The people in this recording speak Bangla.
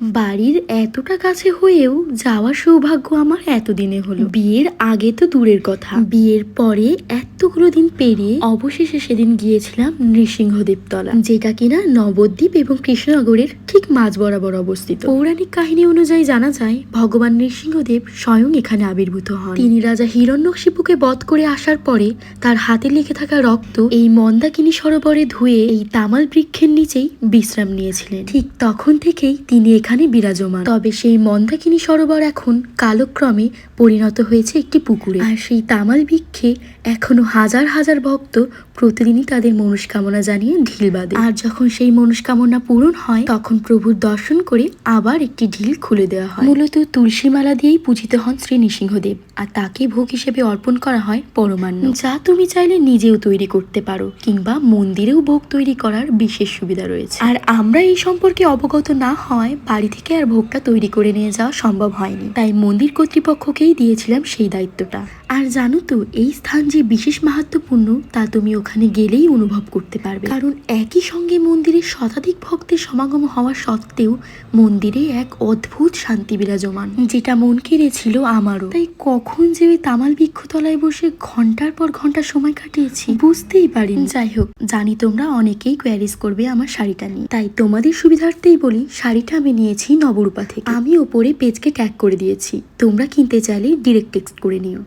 বাড়ির এতটা কাছে হয়েও যাওয়ার সৌভাগ্য আমার এতদিনে হলো। বিয়ের আগে তো দূরের কথা। বিয়ের পরে এতগুলো দিন পেরিয়ে অবশেষে সেদিন গিয়েছিলাম নৃসিংহদেবতলা, যেটা কিনা নবদ্বীপ এবং কৃষ্ণনগরের ঠিক মাঝ বরাবর অবস্থিত। পৌরাণিক কাহিনী অনুযায়ী জানা যায়, ভগবান নৃসিংহদেব স্বয়ং এখানে আবির্ভূত হন। তিনি রাজা হিরণ্যকশিপুকে বধ করে আসার পরে তার হাতে লেগে থাকা রক্ত এই মন্দাকিনী সরোবরে ধুয়ে এই তামাল বৃক্ষের নিচেই বিশ্রাম নিয়েছিলেন। ঠিক তখন থেকেই তিনি এখানে বিরাজমান। তবে সেই মন্দাকিনী সরোবর এখন কালক্রমে পরিণত হয়েছে একটি পুকুরে। আর সেই তামাল বৃক্ষে এখনও হাজার হাজার ভক্ত প্রতিদিনই তাদের মনস্কামনা জানিয়ে ঢিল বাঁধে। আর যখন সেই মনস্কামনা পূরণ হয়, তখন প্রভুর দর্শন করে আবার একটি ঢিল খুলে দেওয়া হয়। মূলত তুলসী মালা দিয়েই পূজিত হন শ্রী নৃসিংহদেব, আর তাকে ভোগ হিসেবে অর্পণ করা হয় পরমান্ন। যা তুমি চাইলে নিজেও তৈরি করতে পারো, কিংবা মন্দিরেও ভোগ তৈরি করার বিশেষ সুবিধা রয়েছে। আর আমরা এই সম্পর্কে অবগত না হয় বাড়ি থেকে আর ভোগটা তৈরি করে নিয়ে যাওয়া সম্ভব হয়নি। তাই মন্দির কর্তৃপক্ষকেই দিয়েছিলাম সেই দায়িত্বটা। আর জানো তো, এই স্থান যে বিশেষ মাহাত্মপূর্ণ তা তুমি ওখানে গেলেই অনুভব করতে পারবে। কারণ একই সঙ্গে মন্দিরে শতাধিক ভক্তের সমাগম হওয়া সত্ত্বেও মন্দিরে এক অদ্ভুত শান্তি বিরাজমান, যেটা মন কেড়েছিল আমারও। তাই কখন যে ওই তামাল বৃক্ষতলায় বসে ঘণ্টার পর ঘণ্টা সময় কাটিয়েছি, বুঝতেই পারিনি। যাই হোক, জানি তোমরা অনেকেই কোয়ারিজ করবে আমার শাড়িটা নিয়ে। তাই তোমাদের সুবিধার্থেই বলি, শাড়িটা আমি নিয়েছি নবরূপা থেকে। আমি ওপরে পেজকে ট্যাগ করে দিয়েছি। তোমরা কিনতে চাইলে ডিরেক্ট টেক্সট করে নিও।